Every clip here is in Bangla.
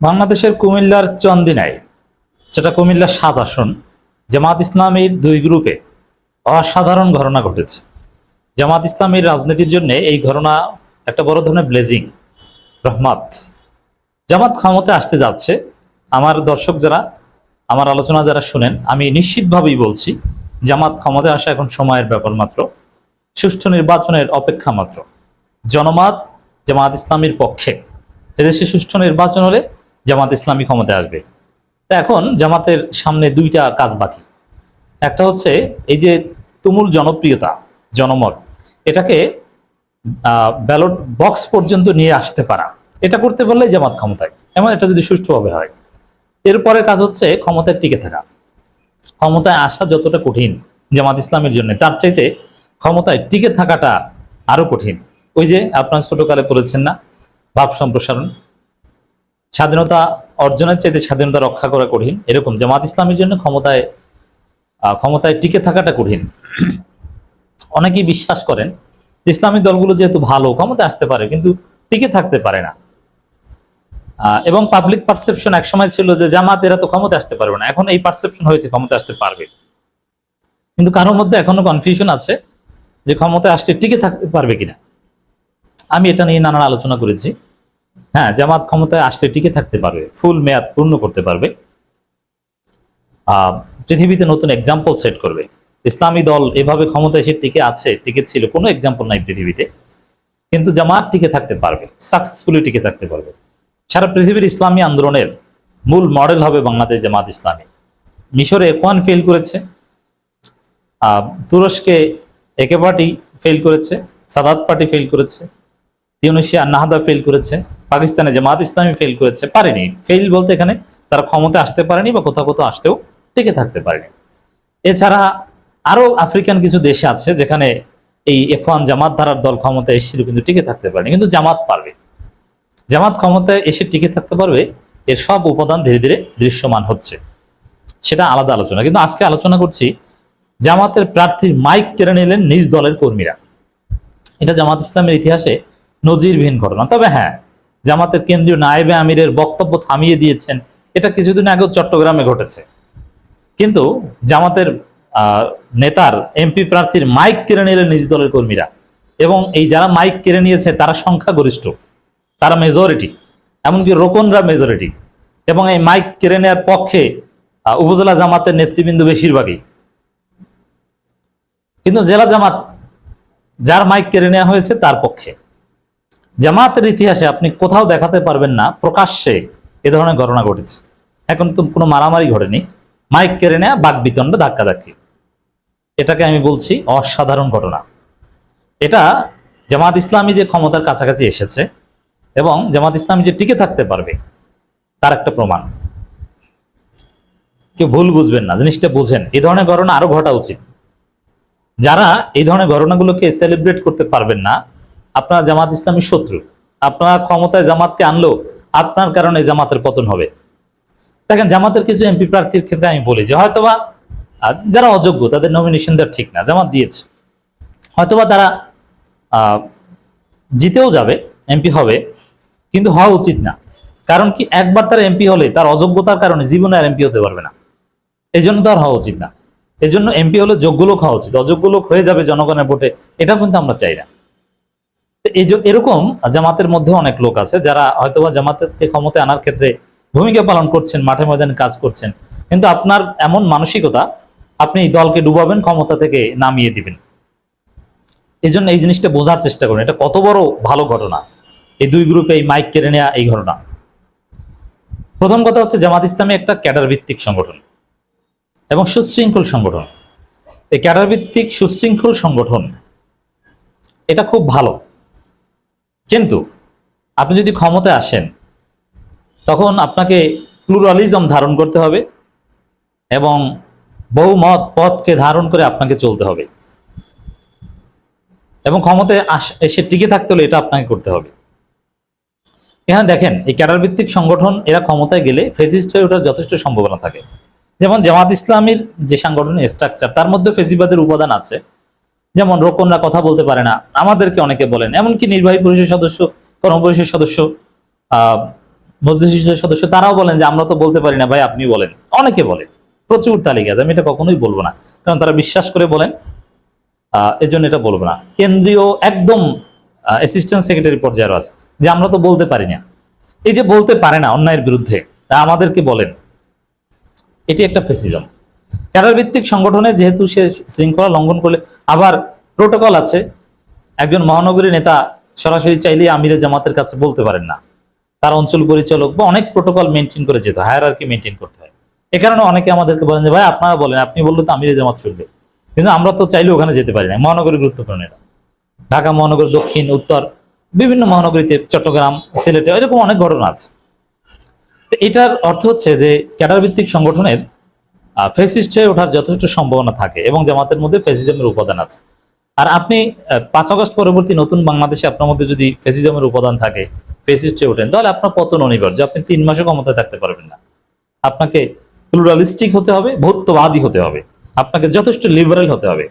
বাংলাদেশের কুমিল্লার চন্দিনায়, যেটা কুমিল্লার সাত আসন, জামাত ইসলামীর দুই গ্রুপে অসাধারণ ঘটনা ঘটেছে। জামাত ইসলামীর রাজনীতির জন্য এই ঘটনা একটা বড় ধরনের ব্লেজিং রহমাত। জামাত ক্ষমতা আসতে যাচ্ছে, আমার দর্শক যারা, আমার আলোচনা যারা শুনেন, আমি নিশ্চিতভাবেই বলছি, জামাত ক্ষমতায় আসা এখন সময়ের ব্যাপার মাত্র, সুষ্ঠু নির্বাচনের অপেক্ষা মাত্র। জনমত জামাত ইসলামীর পক্ষে। এদেশে সুষ্ঠু নির্বাচন হলে জামাত ইসলামী ক্ষমতায় আসবে। তা এখন জামাতের সামনে দুইটা কাজ বাকি। একটা হচ্ছে এই যে তুমুল জনপ্রিয়তা, জনমত, এটাকে ব্যালট বক্স পর্যন্ত নিয়ে আসতে পারা। এটা করতে পারলে জামাত ক্ষমতায়। এমন এটা যদি সুষ্ঠুভাবে হয়। এরপরের কাজ হচ্ছে ক্ষমতায় টিকে থাকা। ক্ষমতায় আসা যতটা কঠিন জামাত ইসলামের জন্য, তার চাইতে ক্ষমতায় টিকে থাকাটা আরও কঠিন। ওই যে আপনার ছোটকালে পড়েছেন না? ভাব সম্প্রসারণ। স্বাধীনতা অর্জনের চাইতে স্বাধীনতা রক্ষা করা কঠিন। এরকম জামাত ইসলামের জন্য ক্ষমতায় ক্ষমতায় টিকে থাকাটা কঠিন। অনেকেই বিশ্বাস করেন ইসলামী দলগুলো যেহেতু ভালো, ক্ষমতায় আসতে পারে, কিন্তু টিকে থাকতে পারে না। এবং পাবলিক পারসেপশন একসময় ছিল যে জামাত এরা তো ক্ষমতা আসতে পারবে না। এখন এই পারসেপশন হয়েছে ক্ষমতা আসতে পারবে। কিন্তু কারোর মধ্যে এখনও কনফিউশন আছে যে ক্ষমতায় আসতে টিকে থাকতে পারবে কিনা। আমি এটা নিয়ে নানান আলোচনা করেছি। হ্যাঁ জামাত ক্ষমতায় আসতে টিকে থাকতে পারবে ফুল মেয়াদ পূর্ণ করতে পারবে। পৃথিবীতে নতুন এক্সাম্পল সেট করবে। ইসলামী দল এভাবে ক্ষমতায় এসে টিকে আছে টিকে ছিল কোনো এক্সাম্পল নাই পৃথিবীতে। কিন্তু জামাত টিকে থাকতে পারবে সাকসেসফুলি টিকে থাকতে পারবে। সারা পৃথিবীর ইসলামী আন্দোলনের মূল মডেল হবে বাংলাদেশ জামাত ইসলামী। মিশরে একওয়ান ফেল করেছে। তুরস্কে একে পার্টি ফেল করেছে, সাদাত পার্টি ফেল করেছে তিউনিশিয়া নাহাদা ফেল করেছে। পাকিস্তানে জামাত ইসলামী ফেল করেছে, পারেনি। ফেল বলতে এখানে তারা ক্ষমতা আসতে পারেনি বা কোথাও কোথাও আসতেও টিকে থাকতে পারেনি। এছাড়া আরও আফ্রিকান কিছু দেশ আছে যেখানে এই এখন জামাত ধারার দল ক্ষমতায় এসেছিল কিন্তু টিকে থাকতে পারেনি, কিন্তু জামাত পারবে। জামাত ক্ষমতায় এসে টিকে থাকতে পারবে, এর সব উপাদান ধীরে ধীরে দৃশ্যমান হচ্ছে। সেটা আলাদা আলোচনা, কিন্তু আজকে আলোচনা করছি জামাতের প্রার্থীর মাইক কেড়ে নিলেন নিজ দলের কর্মীরা। এটা জামাত ইসলামের ইতিহাসে নজিরবিহীন ঘটনা। তবে হ্যাঁ জামাতের কেন্দ্রীয় নায়েবে আমিরের বক্তব্য থামিয়ে দিয়েছেন। এটা কিছুদিন আগেও চট্টগ্রামে ঘটেছে। কিন্তু জামাতের নেতার, এমপি প্রার্থীর মাইক কেড়ে নিলেন নিজ দলের কর্মীরা। এবং এই যারা মাইক কেড়ে নিয়েছে, তারা সংখ্যাগরিষ্ঠ। তারা মেজরিটি এমনকি রোকনরা মেজরিটি এবং এই মাইক কেড়ে নেওয়ার পক্ষে উপজেলা জামাতের নেতৃবৃন্দ বেশিরভাগই। কিন্তু জেলা জামাত, যার মাইক কেড়ে নেওয়া হয়েছে, তার পক্ষে। জামাতের ইতিহাসে আপনি কোথাও দেখাতে পারবেন না, প্রকাশ্যে এ ধরনের ঘটনা ঘটেছে। এখন তো কোনো মারামারি ঘটেনি। মাইক কেড়ে নেয়া বাক বিতণ্ড ধাক্কাধাক্কি। এটাকে আমি বলছি অসাধারণ ঘটনা। এটা জামাত ইসলামী যে ক্ষমতার কাছাকাছি এসেছে এবং জামাত ইসলামী যে টিকে থাকতে পারবে, তার একটা প্রমাণ। কেউ ভুল বুঝবেন না, জিনিসটা বুঝেন। এই ধরনের ঘটনা আরও ঘটা উচিত। যারা এই ধরনের ঘটনাগুলোকে সেলিব্রেট করতে পারবেন না আপনার জামাত ইসলামী শত্রু। আপনার ক্ষমতায় জামাতকে আনলেও আপনার কারণে জামাতের পতন হবে। দেখেন, জামাতের কিছু এমপি প্রার্থীর ক্ষেত্রে আমি বলি যে, হয়তোবা যারা অযোগ্য, তাদের নমিনেশন দেওয়া ঠিক না, জামাত দিয়েছে। হয়তোবা তারা জিতেও যাবে এমপি হবে, কিন্তু হওয়া উচিত না। কারণ কি, একবার তার এমপি হলে তার অযোগ্যতার কারণে জীবনে আর এমপি হতে পারবে না। এই জন্য তো আর হওয়া উচিত না। এই জন্য এমপি হলে যোগ্য লোক হওয়া উচিত। অযোগ্য লোক হয়ে যাবে জনগণের ভোটে এটা কিন্তু আমরা চাই না। এরকম জামাতের মধ্যে অনেক লোক আছে যারা হয়তোবা জামাতেরকে ক্ষমতায় আনার ক্ষেত্রে ভূমিকা পালন করছেন, মাঠে ময়দানে কাজ করছেন। কিন্তু আপনার এমন মানসিকতা, আপনি দলকে ডুবাবেন, ক্ষমতা থেকে নামিয়ে দিবেন। এই জন্য এই জিনিসটা বোঝার চেষ্টা করুন। এটা কত বড় ভালো ঘটনা। এই দুই গ্রুপে এই মাইক কেড়ে নেওয়া এই ঘটনা। প্রথম কথা হচ্ছে জামাত ইসলামী একটা ক্যাডার ভিত্তিক সংগঠন এবং সুশৃঙ্খল সংগঠন। এই ক্যাডার ভিত্তিক সুশৃঙ্খল সংগঠন, এটা খুব ভালো। কিন্তু আপনি যদি ক্ষমতায় আসেন, তখন আপনাকে প্লুরালিজম ধারণ করতে হবে এবং বহুমত পথকে ধারণ করে আপনাকে চলতে হবে। এবং ক্ষমতায় এসে টিকে থাকতে হলে এটা আপনাকে করতে হবে। এখানে দেখেন, এই ক্যাডার ভিত্তিক সংগঠন, এরা ক্ষমতায় গেলে ফেসিস্ট হয়ে ওঠার যথেষ্ট সম্ভাবনা থাকে। যেমন জামাত ইসলামীর যে সাংগঠনিক স্ট্রাকচার তার মধ্যে ফেসিবাদের উপাদান আছে। যেমন রোকনরা কথা বলতে পারে না আমাদেরকে অনেকে বলেন। এমনকি নির্বাহী পরিষদ সদস্য কর্মপরিষদ সদস্য আহ, সদস্য তারাও বলেন যে আমরা তো বলতে পারি না ভাই আপনি বলেন। অনেকে বলেন। প্রচুর তালিকা আছে আমি এটা কখনোই বলব না। কারণ তারা বিশ্বাস করে বলেন আহ এই জন্য এটা বলব না। কেন্দ্রীয় একদম অ্যাসিস্ট্যান্ট সেক্রেটারি পর্যায়ের আছে যে আমরা তো বলতে পারি না। এই যে বলতে পারে না অন্যায়ের বিরুদ্ধে তা আমাদেরকে বলেন। এটি একটা ফেসিজম ক্যাডার ভিত্তিক সংগঠনে যেহেতু সে শৃঙ্খলা লঙ্ঘন করলে আবার প্রোটোকল আছে, একজন মহানগরী নেতা সরাসরি চাইলে আমিরে জামাতের কাছে বলতে পারেন না। তার অঞ্চল পরিচালক বা অনেক প্রোটোকল মেনটেন করে যেতে হায়ার আর কি মেনটেন করতে হয়। এ কারণে অনেকে আমাদেরকে বলেন যে, ভাই, আপনারা বলেন, আপনি বললে তো আমিরে জামাত শুনবে কিন্তু আমরা তো চাইলে ওখানে যেতে পারি না, মহানগরী গুরুত্বপূর্ণ এটা। ঢাকা মহানগর, দক্ষিণ, উত্তর, বিভিন্ন মহানগরীতে চট্টগ্রাম, সিলেটে এরকম অনেক ঘটনা আছে। এটার অর্থ হচ্ছে যে ক্যাডার ভিত্তিক সংগঠনের ফেসিস্ট হয়ে ওঠার যথেষ্ট সম্ভাবনা থাকে এবং জামাতের মধ্যে ফেসিজমের উপাদান আছে। আর আপনি পাঁচ আগস্ট পরবর্তী নতুন বাংলাদেশে আপনার মধ্যে যদি ফেসিজমের উপাদান থাকে ফেসিস্ট হয়ে ওঠেন, তাহলে আপনার পতন অনিবার্য। আপনি তিন মাসে ক্ষমতায় থাকতে পারবেন না। আপনাকে প্লুরালিস্টিক হতে হবে ভৌত্যবাদী হতে হবে। আপনাকে যথেষ্ট লিবারেল হতে হবে।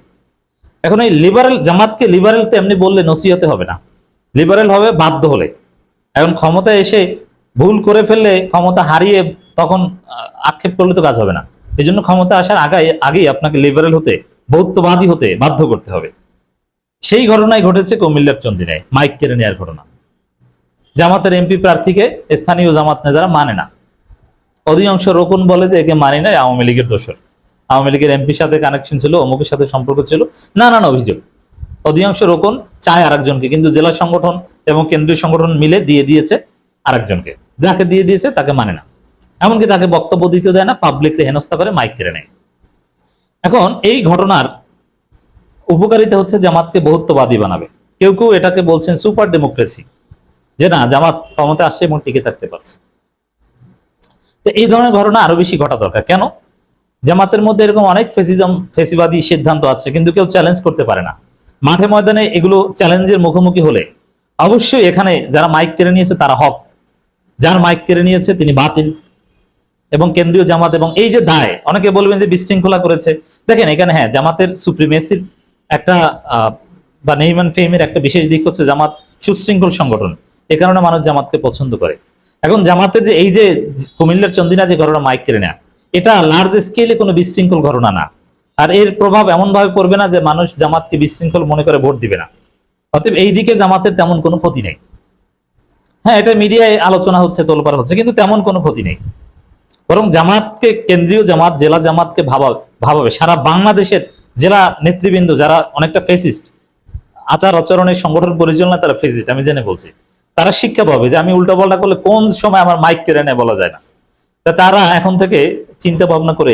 এখন এই লিবারেল জামাতকে লিবারেল তো এমনি বললে নসিহতে হবে না। লিবারেল হবে বাধ্য হলে। এখন ক্ষমতায় এসে ভুল করে ফেললে ক্ষমতা হারিয়ে তখন আক্ষেপ করলে তো কাজ হবে না। এই জন্য ক্ষমতা আসার আগে আগেই আপনাকে লিবারেল হতে, বৌদ্ধবাদী হতে বাধ্য করতে হবে। সেই ঘটনাই ঘটেছে কুমিল্লার চন্দিনায় মাইক কেড়ে নেওয়ার ঘটনা। জামাতের এমপি প্রার্থীকে স্থানীয় জামাত নেতারা মানে না। অধিকাংশ রোকন বলে যে একে মানি না আওয়ামী লীগের দোষর আওয়ামী লীগের এমপির সাথে কানেকশন ছিল, অমুকের সাথে সম্পর্ক ছিল, নানান অভিযোগ। অধিকাংশ রোকন চায় আরেকজনকে, কিন্তু জেলা সংগঠন এবং কেন্দ্রীয় সংগঠন মিলে দিয়ে দিয়েছে আরেকজনকে। যাকে দিয়ে দিয়েছে তাকে মানে না। এমনকি তাকে বক্তব্য দিতে দেয় না পাবলিকলি হেনস্থা করে মাইক কেড়ে নেয়। এখন এই ঘটনার উপকারিতা হচ্ছে জামাতকে বহুত্ববাদী বানাবে। কেউ কেউ এটাকে বলছেন সুপার ডেমোক্রেসি যে না, জামাত ক্ষমতা আসছে এবং টিকে থাকতে পারছে। তো এই ধরনের ঘটনা আরও বেশি ঘটা দরকার। কেন? জামাতের মধ্যে এরকম অনেক ফেসিজম ফেসিবাদী সিদ্ধান্ত আছে, কিন্তু কেউ চ্যালেঞ্জ করতে পারে না। মাঠে ময়দানে এগুলো চ্যালেঞ্জের মুখোমুখি হলে অবশ্যই এখানে যারা মাইক কেড়ে নিয়েছে তারা হক। যার মাইক কেড়ে নিয়েছে তিনি বাতিল। এবং কেন্দ্রীয় জামাত এবং এই যে দায়, অনেকে বলবেন যে বিশৃঙ্খলা করেছে। দেখেন, এখানে হ্যাঁ জামাতের সুপ্রিমেসির একটা বা নেইমান ফেমের একটা বিশেষ দিক হচ্ছে জামাত সুশৃঙ্খল সংগঠন। এ কারণে মানুষ জামাতকে পছন্দ করে। এখন জামাতের যে এই যে কুমিল্লার চন্দিনা যে ঘটনা মাইক কেড়ে নেয়, এটা লার্জ স্কেলে কোনো বিশৃঙ্খল ঘটনা না। আর এর প্রভাব এমন ভাবে পড়বে না যে মানুষ জামাতকে বিশৃঙ্খল মনে করে ভোট দিবে না। অতএব এই দিকে জামাতের তেমন কোনো ক্ষতি নেই। হ্যাঁ এটা মিডিয়ায় আলোচনা হচ্ছে, তোলপাড় হচ্ছে, কিন্তু তেমন কোনো ক্ষতি নেই। বরং জামাতকে কেন্দ্রীয় জামাত, জেলা জামাতকে ভাবা ভাবাবে। সারা বাংলাদেশের জেলা নেতৃবৃন্দ যারা অনেকটা ফেসিস্ট আচার আচরণের সংগঠন পরিচালনা তারা ফেসিস্ট আমি জেনে বলছি। তারা শিক্ষা পাবে যে আমি উল্টা পাল্টা করলে কোন সময় আমার মাইক কেড়ে নেয় বলা যায় না। তা তারা এখন থেকে চিন্তা ভাবনা করে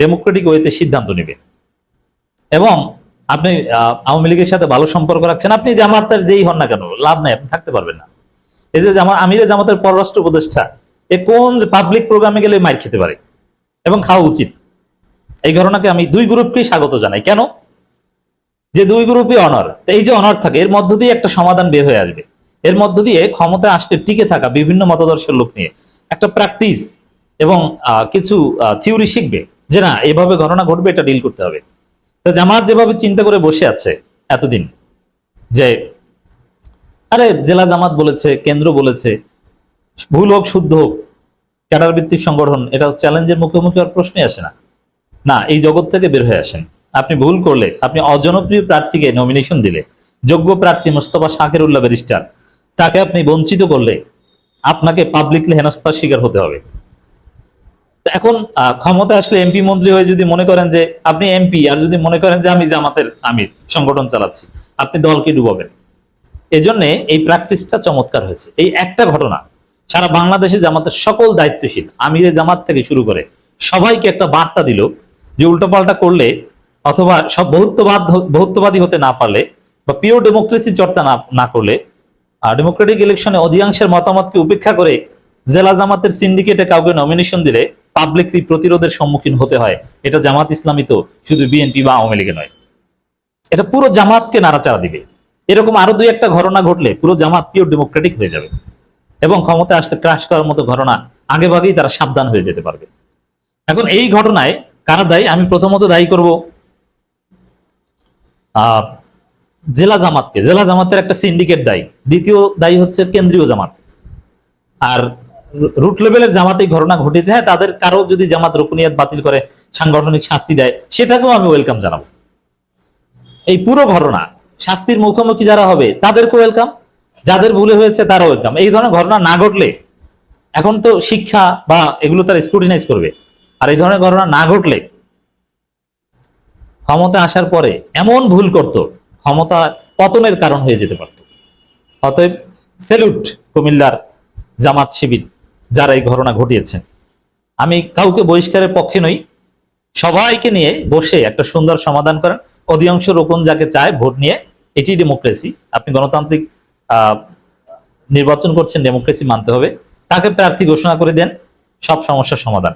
ডেমোক্রেটিক ওয়েতে সিদ্ধান্ত নেবে। এবং আপনি আওয়ামী লীগের সাথে ভালো সম্পর্ক রাখছেন, আপনি জামাতের যেই হন না কেন, লাভ নাই, আপনি থাকতে পারবেন না। এই যে জামা আমিরে জামাতের পররাষ্ট্র উপদেষ্টা এ কোন পাবলিক প্রোগ্রামে গেলে মাইর খেতে পারে? এবং খাওয়া উচিত। এই ঘটনাকে আমি দুই গ্রুপকেই স্বাগত জানাই। কেন? যে দুই গ্রুপই অনার এই যে অনার থাকে, এর মধ্য দিয়ে একটা সমাধান বের হয়ে আসবে। এর মধ্য দিয়ে ক্ষমতা আসতে টিকে থাকা বিভিন্ন মতাদর্শের লোক নিয়ে। একটা প্র্যাকটিস এবং কিছু থিওরি শিখবে যে না, এভাবে ঘটনা ঘটবে, এটা ডিল করতে হবে। তো জামাত যেভাবে চিন্তা করে বসে আছে এতদিন, যে আরে জেলা জামাত বলেছে, কেন্দ্র বলেছে ভুল হোক, শুদ্ধ হোক ক্যাডার ভিত্তিক সংগঠন, এটা চ্যালেঞ্জের মুখোমুখি হওয়ার প্রশ্নই আসে না। না, এই জগৎ থেকে বের হয়ে আসেন। আপনি ভুল করলে, আপনি অজনপ্রিয় প্রার্থীকে নমিনেশন দিলে, যোগ্য প্রার্থী মোস্তফা শাকের উল্লাহ ব্যারিস্টার, তাকে আপনি বঞ্চিত করলে, আপনাকে পাবলিকলি হেনস্থার শিকার হতে হবে। এখন ক্ষমতা আসলে এমপি মন্ত্রী হয়ে যদি মনে করেন যে আপনি এমপি আর যদি মনে করেন যে আমি জামাতের আমির, সংগঠন চালাচ্ছি, আপনি দলকে ডুবাবেন। এজন্য এই প্র্যাকটিসটা চমৎকার হয়েছে। এই একটা ঘটনা সারা বাংলাদেশে জামাতের সকল দায়িত্বশীল আমিরে জামাত থেকে শুরু করে সবাইকে একটা বার্তা দিল যে উল্টোপাল্টা করলে অথবা সব বহুত্ববাদ, বহুত্ববাদী হতে না পারলে বা পিওর ডেমোক্রেসি চর্চা না করলে ডেমোক্রেটিক ইলেকশনে অধিকাংশের মতামতকে উপেক্ষা করে জেলা জামাতের সিন্ডিকেটে কাউকে নমিনেশন দিলে পাবলিকলি প্রতিরোধের সম্মুখীন হতে হয়। এটা জামাত ইসলামী তো শুধু বিএনপি বা আওয়ামী লীগে নয়। এটা পুরো জামাতকে নাড়াচাড়া দিবে। এরকম আরও দুই একটা ঘটনা ঘটলে পুরো জামাত পিওর ডেমোক্রেটিক হয়ে যাবে। এবং ক্ষমতা আসতে ক্রাশ করার মতো ঘটনা আগেভাগেই তারা সাবধান হয়ে যেতে পারবে। এখন এই ঘটনায় কারা দায়ী? আমি প্রথমত দায়ী করব জেলা জামাতকে। জেলা জামাতের একটা সিন্ডিকেট দায়ী। দ্বিতীয় দায়ী হচ্ছে কেন্দ্রীয় জামাত। আর রুট লেভেলের জামাতে ঘটনা ঘটেছে হ্যাঁ তাদের কারও যদি জামাত রুকুনিয়াত বাতিল করে, সাংগঠনিক শাস্তি দেয়, সেটাকেও আমি ওয়েলকাম জানাব। এই পুরো ঘটনা, শাস্তির মুখোমুখি যারা হবে তাদেরকে ওয়েলকাম যাদের ভুলে হয়েছে তারা ওয়েলকাম এই ধরনের ঘটনা না ঘটলে এখন তো শিক্ষা বা এগুলো তারা স্ক্রুটিনাইজ করবে। আর এই ধরনের ঘটনা না ঘটলে ক্ষমতা আসার পরে এমন ভুল করত, ক্ষমতা পতনের কারণ হয়ে যেতে পারত। অতএব সেলুট কুমিল্লার জামাত শিবির যারা এই ঘটনা ঘটিয়েছেন। আমি কাউকে বহিষ্কারের পক্ষে নই, সবাইকে নিয়ে বসে একটা সুন্দর সমাধান করেন। অধিকাংশ রোপণ যাকে চায় ভোট নিয়ে, এটি ডেমোক্রেসি আপনি গণতান্ত্রিক নির্বাচন করছেন ডেমোক্রেসি মানতে হবে। তাকে প্রার্থী ঘোষণা করে দেন সব সমস্যার সমাধান।